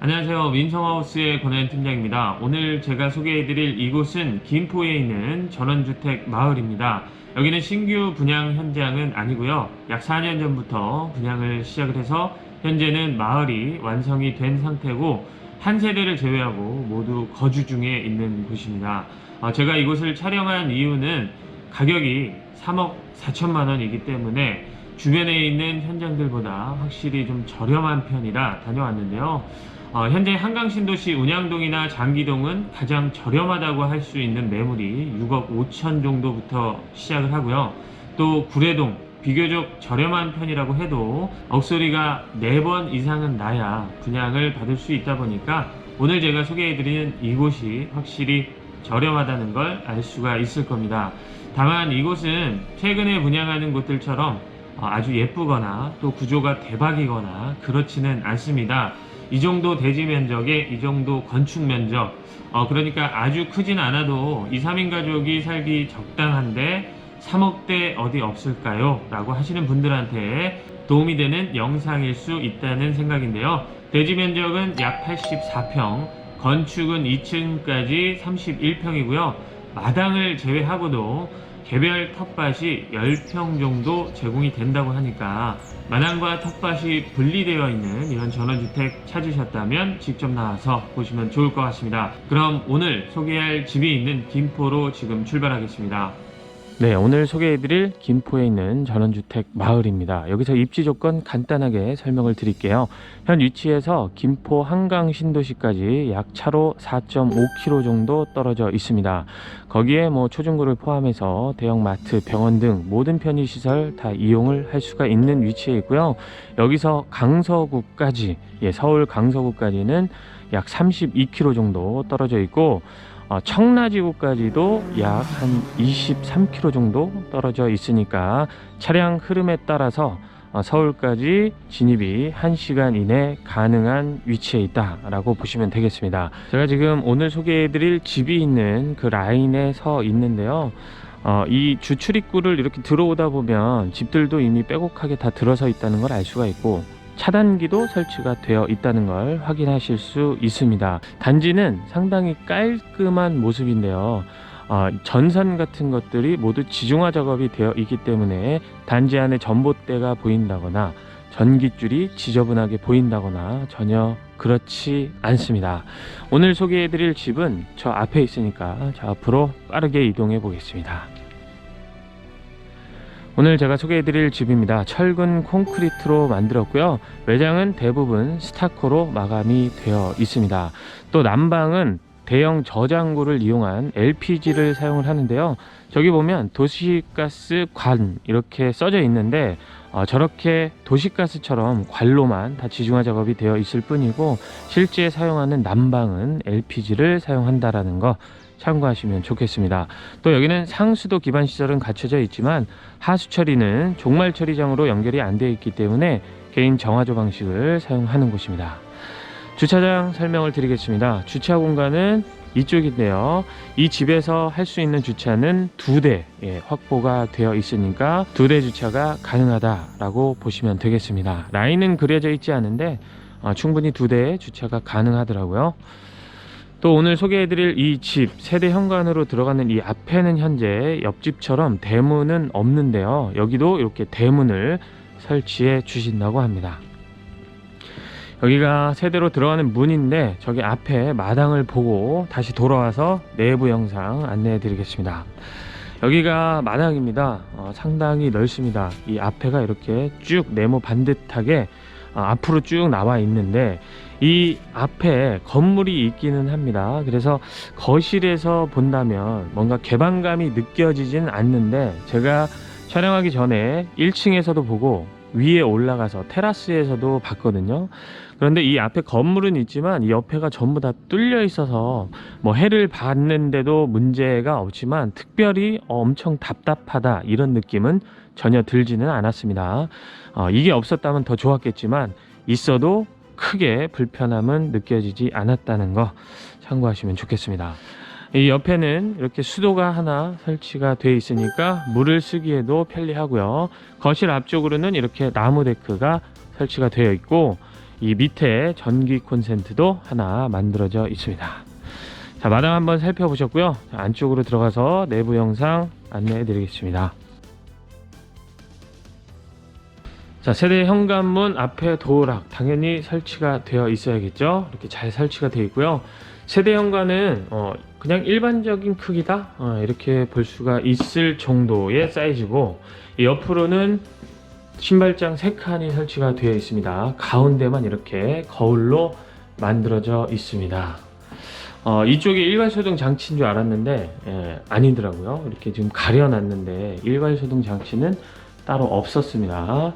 안녕하세요. 민성하우스의 권한 팀장입니다. 오늘 제가 소개해드릴 이곳은 김포에 있는 전원주택 마을입니다. 여기는 신규 분양 현장은 아니고요. 약 4년 전부터 분양을 시작을 해서 현재는 마을이 완성이 된 상태고 한 세대를 제외하고 모두 거주 중에 있는 곳입니다. 어, 제가 이곳을 촬영한 이유는 가격이 3억 4천만 원이기 때문에 주변에 있는 현장들보다 확실히 좀 저렴한 편이라 다녀왔는데요. 어, 현재 한강 신도시 운양동이나 장기동은 가장 저렴하다고 할 수 있는 매물이 6억 5천 정도부터 시작을 하고요. 또 구례동 비교적 저렴한 편이라고 해도 억소리가 4번 이상은 나야 분양을 받을 수 있다 보니까 오늘 제가 소개해드리는 이곳이 확실히 저렴하다는 걸 알 수가 있을 겁니다. 다만 이곳은 최근에 분양하는 곳들처럼 어, 아주 예쁘거나 또 구조가 대박이거나 그렇지는 않습니다. 이 정도 대지 면적에 이 정도 건축 면적 어, 그러니까 아주 크진 않아도 2, 3인 가족이 살기 적당한데 3억대 어디 없을까요? 라고 하시는 분들한테 도움이 되는 영상일 수 있다는 생각인데요. 대지 면적은 약 84평, 건축은 2층까지 31평이고요. 마당을 제외하고도 개별 텃밭이 10평 정도 제공이 된다고 하니까 마당과 텃밭이 분리되어 있는 이런 전원주택 찾으셨다면 직접 나와서 보시면 좋을 것 같습니다. 그럼 오늘 소개할 집이 있는 김포로 지금 출발하겠습니다. 네, 오늘 소개해드릴 김포에 있는 전원주택 마을입니다. 여기서 입지 조건 간단하게 설명을 드릴게요. 현 위치에서 김포 한강 신도시까지 약 차로 4.5km 정도 떨어져 있습니다. 거기에 뭐 초중고를 포함해서 대형마트, 병원 등 모든 편의시설 다 이용을 할 수가 있는 위치에 있고요. 여기서 강서구까지, 예, 서울 강서구까지는 약 32km 정도 떨어져 있고, 어, 청라지구까지도 약 한 23km 정도 떨어져 있으니까 차량 흐름에 따라서 어, 서울까지 진입이 1시간 이내 가능한 위치에 있다라고 보시면 되겠습니다. 제가 지금 오늘 소개해드릴 집이 있는 그 라인에 서 있는데요. 어, 이 주출입구를 이렇게 들어오다 보면 집들도 이미 빼곡하게 다 들어서 있다는 걸 알 수가 있고 차단기도 설치가 되어 있다는 걸 확인하실 수 있습니다. 단지는 상당히 깔끔한 모습인데요. 어, 전선 같은 것들이 모두 지중화 작업이 되어 있기 때문에 단지 안에 전봇대가 보인다거나 전기줄이 지저분하게 보인다거나 전혀 그렇지 않습니다. 오늘 소개해드릴 집은 저 앞에 있으니까 저 앞으로 빠르게 이동해 보겠습니다. 오늘 제가 소개해드릴 집입니다. 철근 콘크리트로 만들었고요. 외장은 대부분 스타코로 마감이 되어 있습니다. 또 난방은 대형 저장고를 이용한 LPG를 사용을 하는데요. 저기 보면 도시가스 관 이렇게 써져 있는데 어, 저렇게 도시가스처럼 관로만 다 지중화 작업이 되어 있을 뿐이고 실제 사용하는 난방은 LPG를 사용한다라는 거 참고하시면 좋겠습니다. 또 여기는 상수도 기반 시설은 갖춰져 있지만 하수 처리는 종말 처리장으로 연결이 안 되어 있기 때문에 개인 정화조 방식을 사용하는 곳입니다. 주차장 설명을 드리겠습니다. 주차 공간은 이쪽인데요. 이 집에서 할 수 있는 주차는 두대 예, 확보가 되어 있으니까 두 대 주차가 가능하다라고 보시면 되겠습니다. 라인은 그려져 있지 않은데 어, 충분히 두 대의 주차가 가능하더라고요. 또 오늘 소개해드릴 이 집 세대 현관으로 들어가는 이 앞에는 현재 옆집처럼 대문은 없는데요. 여기도 이렇게 대문을 설치해 주신다고 합니다. 여기가 세대로 들어가는 문인데 저기 앞에 마당을 보고 다시 돌아와서 내부 영상 안내해 드리겠습니다. 여기가 마당입니다. 어, 상당히 넓습니다. 이 앞에가 이렇게 쭉 네모 반듯하게 어, 앞으로 쭉 나와 있는데 이 앞에 건물이 있기는 합니다. 그래서 거실에서 본다면 뭔가 개방감이 느껴지진 않는데 제가 촬영하기 전에 1층에서도 보고 위에 올라가서 테라스에서도 봤거든요. 그런데 이 앞에 건물은 있지만 이 옆에가 전부 다 뚫려 있어서 뭐 해를 받는데도 문제가 없지만 특별히 엄청 답답하다 이런 느낌은 전혀 들지는 않았습니다. 어, 이게 없었다면 더 좋았겠지만 있어도 크게 불편함은 느껴지지 않았다는 거 참고하시면 좋겠습니다. 이 옆에는 이렇게 수도가 하나 설치가 되어 있으니까 물을 쓰기에도 편리하고요. 거실 앞쪽으로는 이렇게 나무 데크가 설치가 되어 있고 이 밑에 전기 콘센트도 하나 만들어져 있습니다. 자, 마당 한번 살펴보셨고요. 자, 안쪽으로 들어가서 내부 영상 안내해 드리겠습니다. 자, 세대 현관문 앞에 도어락 당연히 설치가 되어 있어야겠죠. 이렇게 잘 설치가 되어 있고요. 세대 현관은 어, 그냥 일반적인 크기다 어, 이렇게 볼 수가 있을 정도의 사이즈고 이 옆으로는 신발장 3칸이 설치가 되어 있습니다. 가운데만 이렇게 거울로 만들어져 있습니다. 어, 이쪽에 일괄소등 장치인 줄 알았는데 예, 아니더라고요. 이렇게 지금 가려놨는데 일괄소등 장치는 따로 없었습니다.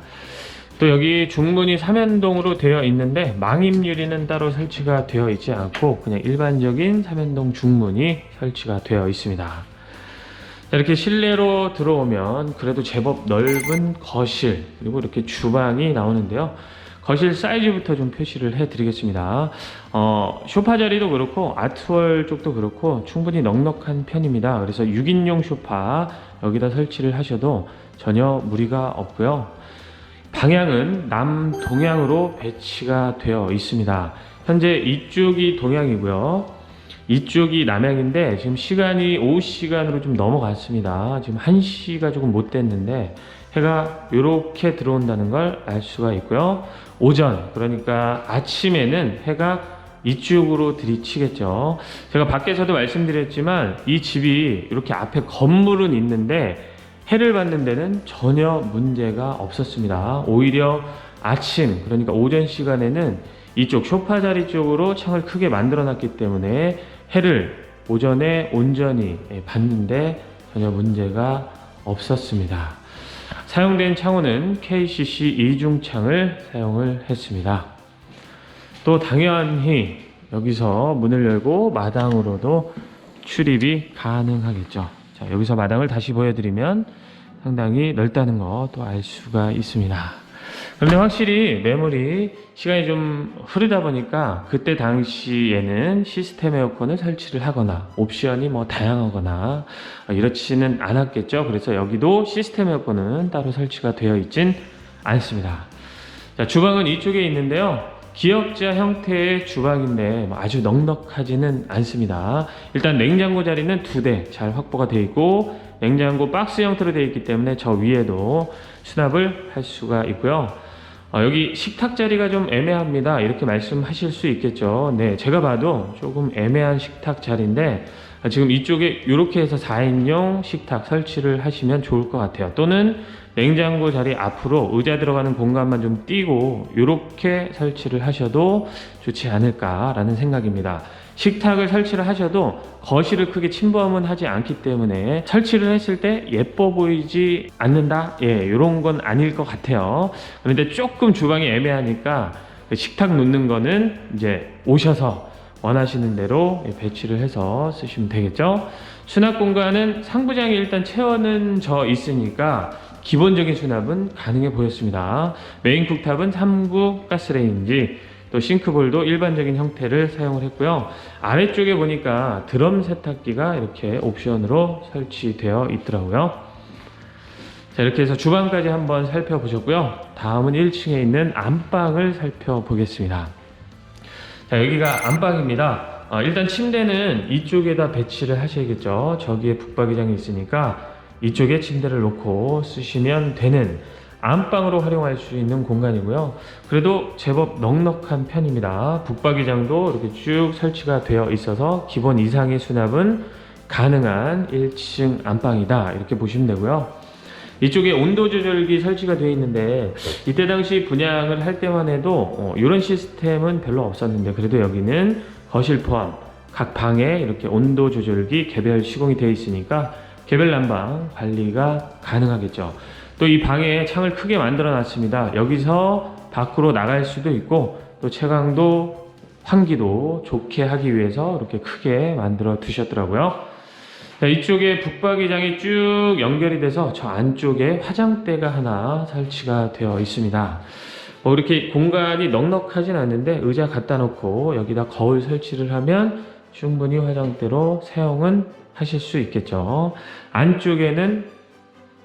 또 여기 중문이 삼연동으로 되어 있는데 망임 유리는 따로 설치가 되어 있지 않고 그냥 일반적인 삼연동 중문이 설치가 되어 있습니다. 자, 이렇게 실내로 들어오면 그래도 제법 넓은 거실 그리고 이렇게 주방이 나오는데요. 거실 사이즈부터 좀 표시를 해 드리겠습니다. 어, 소파 자리도 그렇고 아트월 쪽도 그렇고 충분히 넉넉한 편입니다. 그래서 6인용 소파 여기다 설치를 하셔도 전혀 무리가 없고요. 방향은 남동향으로 배치가 되어 있습니다. 현재 이쪽이 동향이고요. 이쪽이 남향인데 지금 시간이 오후 시간으로 좀 넘어갔습니다. 지금 1시가 조금 못 됐는데 해가 이렇게 들어온다는 걸 알 수가 있고요. 오전 그러니까 아침에는 해가 이쪽으로 들이치겠죠. 제가 밖에서도 말씀드렸지만 이 집이 이렇게 앞에 건물은 있는데 해를 받는 데는 전혀 문제가 없었습니다. 오히려 아침 그러니까 오전 시간에는 이쪽 소파 자리 쪽으로 창을 크게 만들어 놨기 때문에 해를 오전에 온전히 받는데 전혀 문제가 없었습니다. 사용된 창호는 KCC 이중창을 사용을 했습니다. 또 당연히 여기서 문을 열고 마당으로도 출입이 가능하겠죠. 자, 여기서 마당을 다시 보여드리면 상당히 넓다는 거 또 알 수가 있습니다. 그런데 확실히 매물이 시간이 좀 흐르다 보니까 그때 당시에는 시스템 에어컨을 설치를 하거나 옵션이 뭐 다양하거나 이렇지는 않았겠죠. 그래서 여기도 시스템 에어컨은 따로 설치가 되어 있진 않습니다. 자, 주방은 이쪽에 있는데요. 기역자 형태의 주방인데 뭐 아주 넉넉하지는 않습니다. 일단 냉장고 자리는 두 대 잘 확보가 되어 있고 냉장고 박스 형태로 되어 있기 때문에 저 위에도 수납을 할 수가 있고요. 어, 여기 식탁 자리가 좀 애매합니다. 이렇게 말씀하실 수 있겠죠. 네, 제가 봐도 조금 애매한 식탁 자리인데 아, 지금 이쪽에 이렇게 해서 4인용 식탁 설치를 하시면 좋을 것 같아요. 또는 냉장고 자리 앞으로 의자 들어가는 공간만 좀 띄고 이렇게 설치를 하셔도 좋지 않을까라는 생각입니다. 식탁을 설치를 하셔도 거실을 크게 침범은 하지 않기 때문에 설치를 했을 때 예뻐 보이지 않는다? 예, 이런 건 아닐 것 같아요. 그런데 조금 주방이 애매하니까 그 식탁 놓는 거는 이제 오셔서 원하시는 대로 배치를 해서 쓰시면 되겠죠. 수납 공간은 상부장이 일단 채워는 져 있으니까 기본적인 수납은 가능해 보였습니다. 메인 쿡탑은 3구 가스레인지, 또 싱크볼도 일반적인 형태를 사용을 했고요. 아래쪽에 보니까 드럼 세탁기가 이렇게 옵션으로 설치되어 있더라고요. 자, 이렇게 해서 주방까지 한번 살펴보셨고요. 다음은 1층에 있는 안방을 살펴보겠습니다. 자, 여기가 안방입니다. 어, 일단 침대는 이쪽에다 배치를 하셔야겠죠. 저기에 북박이장이 있으니까 이쪽에 침대를 놓고 쓰시면 되는 안방으로 활용할 수 있는 공간이고요. 그래도 제법 넉넉한 편입니다. 북박이장도 이렇게 쭉 설치가 되어 있어서 기본 이상의 수납은 가능한 1층 안방이다. 이렇게 보시면 되고요. 이쪽에 온도 조절기 설치가 되어 있는데 이때 당시 분양을 할 때만 해도 어, 이런 시스템은 별로 없었는데 그래도 여기는 거실 포함 각 방에 이렇게 온도 조절기 개별 시공이 되어 있으니까 개별 난방 관리가 가능하겠죠. 또 이 방에 창을 크게 만들어 놨습니다. 여기서 밖으로 나갈 수도 있고 또 채광도 환기도 좋게 하기 위해서 이렇게 크게 만들어 두셨더라고요. 자, 이쪽에 북박이장이 쭉 연결이 돼서 저 안쪽에 화장대가 하나 설치가 되어 있습니다. 뭐 이렇게 공간이 넉넉하진 않는데 의자 갖다 놓고 여기다 거울 설치를 하면 충분히 화장대로 사용은 하실 수 있겠죠. 안쪽에는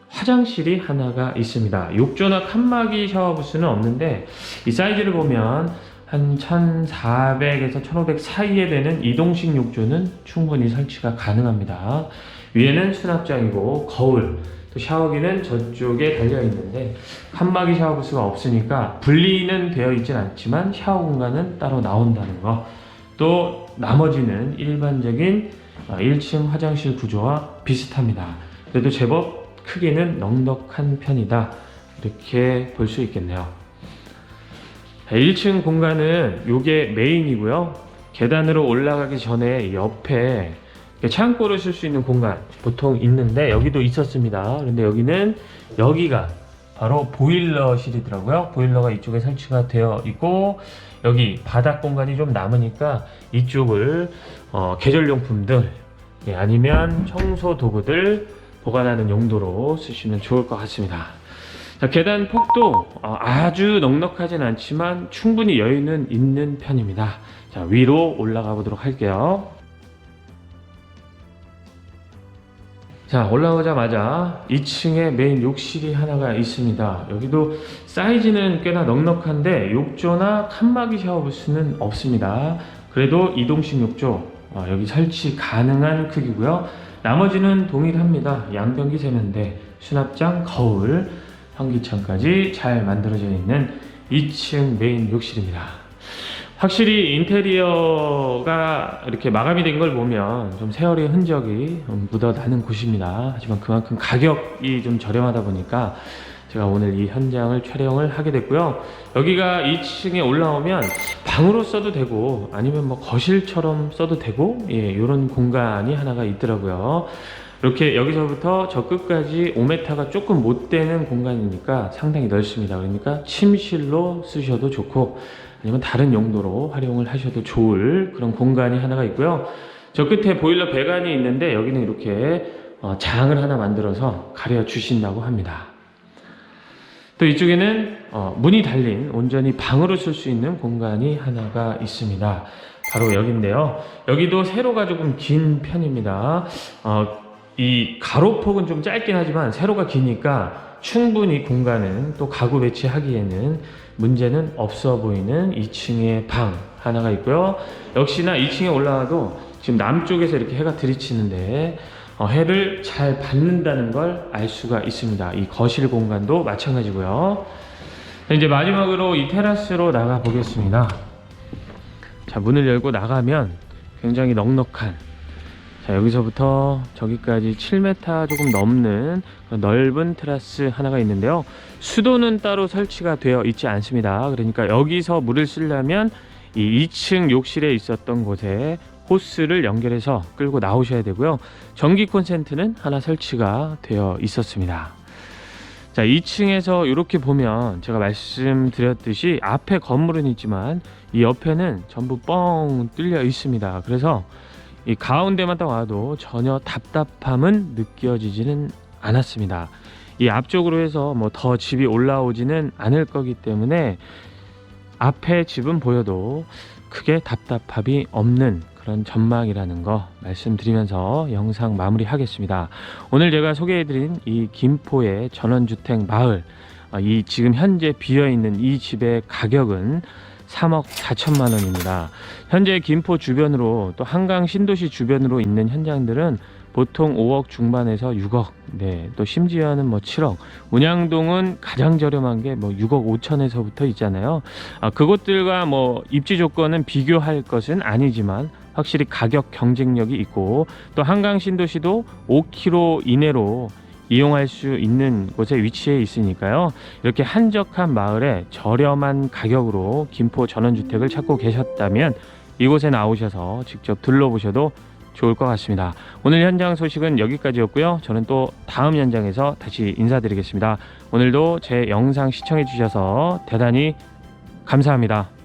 화장실이 하나가 있습니다. 욕조나 칸막이 샤워 부스는 없는데 이 사이즈를 보면 한 1,400에서 1,500 사이에 되는 이동식 욕조는 충분히 설치가 가능합니다. 위에는 수납장이고 거울, 또 샤워기는 저쪽에 달려 있는데 칸막이 샤워 부스가 없으니까 분리는 되어 있진 않지만 샤워 공간은 따로 나온다는 거. 또 나머지는 일반적인 1층 화장실 구조와 비슷합니다. 그래도 제법 크기는 넉넉한 편이다. 이렇게 볼 수 있겠네요. 1층 공간은 요게 메인이고요. 계단으로 올라가기 전에 옆에 창고를 쓸 수 있는 공간 보통 있는데 여기도 있었습니다. 그런데 여기는 여기가 바로 보일러실이더라고요. 보일러가 이쪽에 설치가 되어 있고 여기 바닥 공간이 좀 남으니까 이쪽을 어, 계절용품들 예, 아니면 청소 도구들 보관하는 용도로 쓰시면 좋을 것 같습니다. 자, 계단 폭도 어, 아주 넉넉하진 않지만 충분히 여유는 있는 편입니다. 자, 위로 올라가 보도록 할게요. 자, 올라오자마자 2층에 메인 욕실이 하나가 있습니다. 여기도 사이즈는 꽤나 넉넉한데 욕조나 칸막이 샤워 부스는 없습니다. 그래도 이동식 욕조 어, 여기 설치 가능한 크기고요. 나머지는 동일합니다. 양변기 세면대, 수납장, 거울, 환기창까지 잘 만들어져 있는 2층 메인 욕실입니다. 확실히 인테리어가 이렇게 마감이 된 걸 보면 좀 세월의 흔적이 묻어나는 곳입니다. 하지만 그만큼 가격이 좀 저렴하다 보니까 제가 오늘 이 현장을 촬영을 하게 됐고요. 여기가 2층에 올라오면 방으로 써도 되고 아니면 뭐 거실처럼 써도 되고 예, 이런 공간이 하나가 있더라고요. 이렇게 여기서부터 저 끝까지 5m가 조금 못 되는 공간이니까 상당히 넓습니다. 그러니까 침실로 쓰셔도 좋고 아니면 다른 용도로 활용을 하셔도 좋을 그런 공간이 하나가 있고요. 저 끝에 보일러 배관이 있는데 여기는 이렇게 어, 장을 하나 만들어서 가려 주신다고 합니다. 또 이쪽에는 어, 문이 달린 온전히 방으로 쓸 수 있는 공간이 하나가 있습니다. 바로 여기인데요. 여기도 세로가 조금 긴 편입니다. 어, 이 가로폭은 좀 짧긴 하지만 세로가 기니까 충분히 공간은 또 가구 배치하기에는 문제는 없어 보이는 2층의 방 하나가 있고요. 역시나 2층에 올라가도 지금 남쪽에서 이렇게 해가 들이치는데 어, 해를 잘 받는다는 걸 알 수가 있습니다. 이 거실 공간도 마찬가지고요. 자, 이제 마지막으로 이 테라스로 나가 보겠습니다. 자, 문을 열고 나가면 굉장히 넉넉한 자, 여기서부터 저기까지 7m 조금 넘는 넓은 테라스 하나가 있는데요. 수도는 따로 설치가 되어 있지 않습니다. 그러니까 여기서 물을 쓰려면 이 2층 욕실에 있었던 곳에 호스를 연결해서 끌고 나오셔야 되고요. 전기 콘센트는 하나 설치가 되어 있었습니다. 자, 2층에서 이렇게 보면 제가 말씀드렸듯이 앞에 건물은 있지만 이 옆에는 전부 뻥 뚫려 있습니다. 그래서 이 가운데만 딱 와도 전혀 답답함은 느껴지지는 않았습니다. 이 앞쪽으로 해서 뭐 더 집이 올라오지는 않을 거기 때문에 앞에 집은 보여도 크게 답답함이 없는 그런 전망이라는 거 말씀드리면서 영상 마무리하겠습니다. 오늘 제가 소개해드린 이 김포의 전원주택 마을 아, 이 지금 현재 비어 있는 이 집의 가격은 3억 4천만 원입니다. 현재 김포 주변으로 또 한강 신도시 주변으로 있는 현장들은 보통 5억 중반에서 6억, 네, 또 심지어는 뭐 7억. 운양동은 가장 저렴한 게 뭐 6억 5천에서부터 있잖아요. 아, 그곳들과 뭐 입지 조건은 비교할 것은 아니지만 확실히 가격 경쟁력이 있고 또 한강 신도시도 5km 이내로 이용할 수 있는 곳에 위치해 있으니까요. 이렇게 한적한 마을에 저렴한 가격으로 김포 전원주택을 찾고 계셨다면 이곳에 나오셔서 직접 둘러보셔도 좋을 것 같습니다. 오늘 현장 소식은 여기까지였고요. 저는 또 다음 현장에서 다시 인사드리겠습니다. 오늘도 제 영상 시청해 주셔서 대단히 감사합니다.